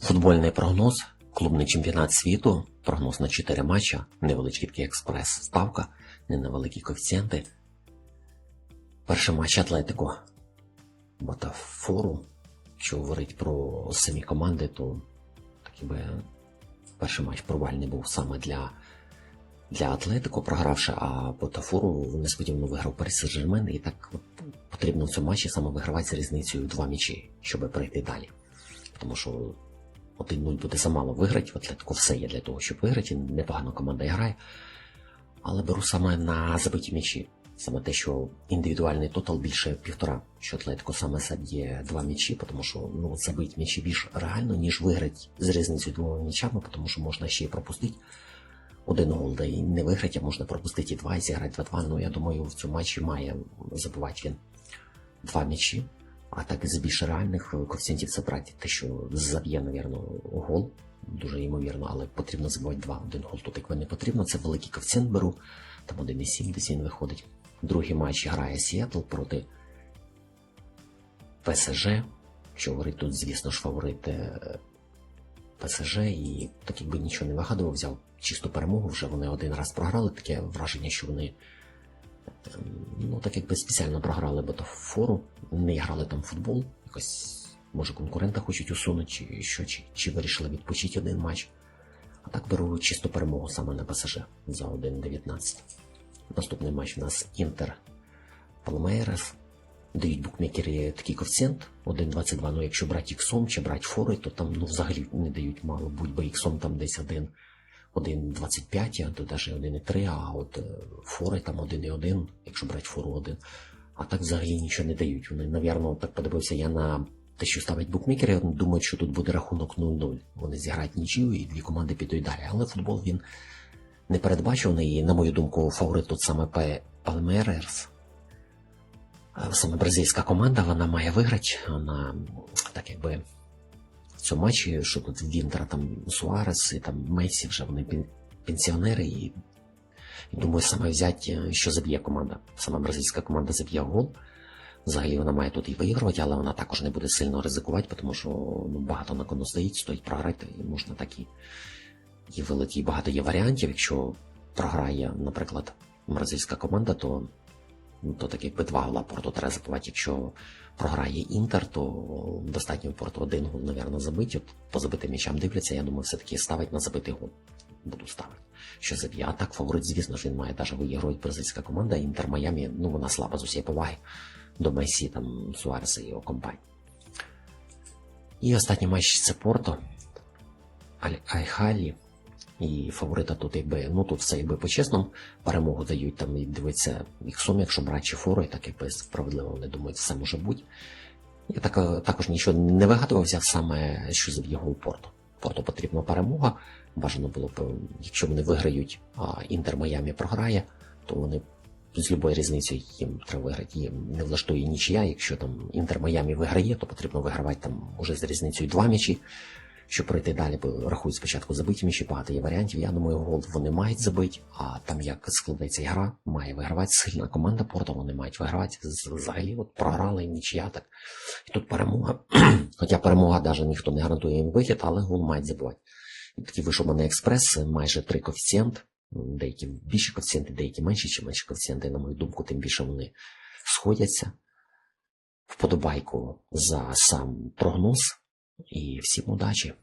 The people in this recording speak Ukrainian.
Футбольний прогноз, клубний чемпіонат світу, прогноз на 4 матча, невеличкий такий експрес, ставка, не на коефіцієнти. Перший матч Атлетико. Ботафору. Якщо говорить про самі команди, то так би перший матч провальний був саме для, для Атлетико, програвши, а Ботафору несподівано виграв Парі Сен-Жермен, і так потрібно в цьому матчі саме вигравати з різницею в два м'ячі, щоб пройти далі. Тому що 1-0 буде замало виграти, в Атлетико все є для того, щоб виграти, непогано команда грає. Але беру саме на забиті м'ячі. Саме те, що індивідуальний тотал більше півтора, що Атлетико саме заб'є два м'ячі, тому що ну, забити м'ячі більш реально, ніж виграти з різницею двома м'ячами, тому що можна ще й пропустити один гол, да і не виграти, а можна пропустити і два і зіграти 2-2. Ну, я думаю, в цьому матчі має забивати він два м'ячі. А так із більш реальних коефіцієнтів це брати те, що заб'є, навірно, гол, дуже ймовірно, але потрібно забивати два. Один гол тут якби не потрібно. Це великий коефіцієнт беру, там 1,7 десь він виходить. Другий матч грає Сіетл проти ПСЖ. Що говорить тут, звісно ж, фаворит е, ПСЖ, і так якби нічого не вигадував, взяв чисту перемогу, вже вони один раз програли. Таке враження, що вони ем, ну так якби спеціально програли Ботафору, не грали там футбол, якось може конкурента хочуть усунути, чи що, чи, чи вирішили відпочити один матч. А так беру чисту перемогу саме на ПСЖ за 1.19. Наступний матч у нас Інтер Палмейрес. Дають букмекери такий коефіцієнт 1.22. Ну, якщо брати іксом чи брати фори, то там ну, взагалі не дають мало. Будь-бо іксом там десь 1, 1.25, а то навіть 1.3, а от е, фори там 1.1, якщо брати фору 1. А так взагалі нічого не дають. Вони, навірно, так подивився я на те, що ставить букмекери, думають, що тут буде рахунок 0-0. Вони зіграють нічию і дві команди підуть далі. Але футбол він не передбачуваний, і, на мою думку, фаворит тут саме. Палмерерс. Е, Саме бразильська команда, вона має виграти. Вона так якби цьому матчі, що тут Вінтера, там Суарес і там Месі вже вони пенсіонери, і, і думаю, саме взяти, е, що заб'є команда. Саме бразильська команда заб'є гол. Взагалі вона має тут і виігрувати, але вона також не буде сильно ризикувати, тому що ну, багато на кону стоїть, стоїть програти, і можна такі. Є великі, багато є варіантів. Якщо програє, наприклад, бразильська команда, то, то так якби два гола порту треба забивати. Якщо програє Інтер, то достатньо порту один гол, навірно, забити. По забитим м'ячам дивляться, я думаю, все-таки ставить на забитий гол. Буду ставити. Що заб'є. А так фаворит, звісно ж, він має навіть виігрувати бразильська команда. Інтер Майамі, ну вона слаба з усієї поваги до Месі, там Суареса і його компанії. І останній матч це Порто. Аль- Айхалі. І фаворита тут, якби, ну тут все якби по-чесному, перемогу дають там і дивиться сум, якщо брати чи фору, і так якби справедливо вони думають, все може бути. Я так, також нічого не вигадував, взяв саме, що заб'є гол Порту. Порту потрібна перемога. Бажано було б, е, якщо вони виграють, а Інтер Майамі програє, то вони з любою різницею їм треба виграти. Їм не влаштує нічия. Якщо там Інтер Майамі виграє, то потрібно вигравати там уже з різницею два м'ячі щоб пройти далі, бо рахують спочатку забиті м'ячі, багато є варіантів. Я думаю, гол вони мають забити, а там як складеться гра, має вигравати сильна команда Порту, вони мають вигравати. Взагалі, от програли нічия так. І тут перемога. Хоча перемога навіть ніхто не гарантує їм вихід, але гол мають забивати. І такий вийшов мене експрес, майже три коефіцієнт. Деякі більші коефіцієнти, деякі менші, чи менші коефіцієнти, на мою думку, тим більше вони сходяться. Вподобайку за сам прогноз і всім удачі!